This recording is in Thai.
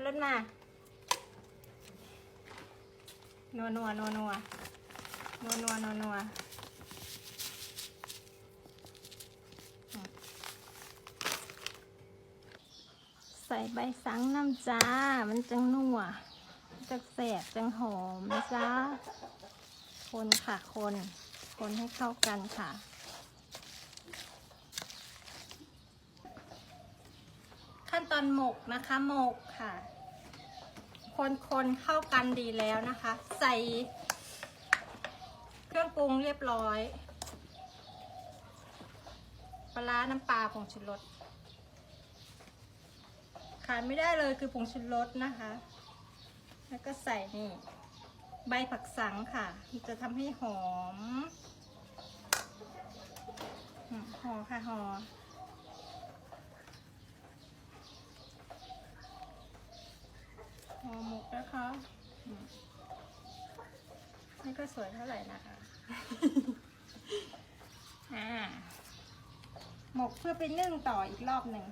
มาจะรถมานัวนัวนัวนัวนัวนัวนัวนัวใส่ใบสังน้ำจ้า มันจังนัวจังแสบจังหอมนะจ้าคนค่ะคน คนให้เข้ากันค่ะ ขั้นตอนหมกนะคะหมกค่ะ คนคนเข้ากันดีแล้วนะคะ ใส่เครื่องปรุงเรียบร้อยปลาร้าน้ำปลาผงชูรสขาดไม่ได้เลยคือผงชูรสนะคะ แล้วก็ใส่นี่ ใบผักสังค่ะ จะทำให้หอมห่อค่ะห่อ ค่อยสวยเท่าไหร่นะคะอ่าหมกเพื่อไปนึ่งต่ออีกรอบหนึ่ง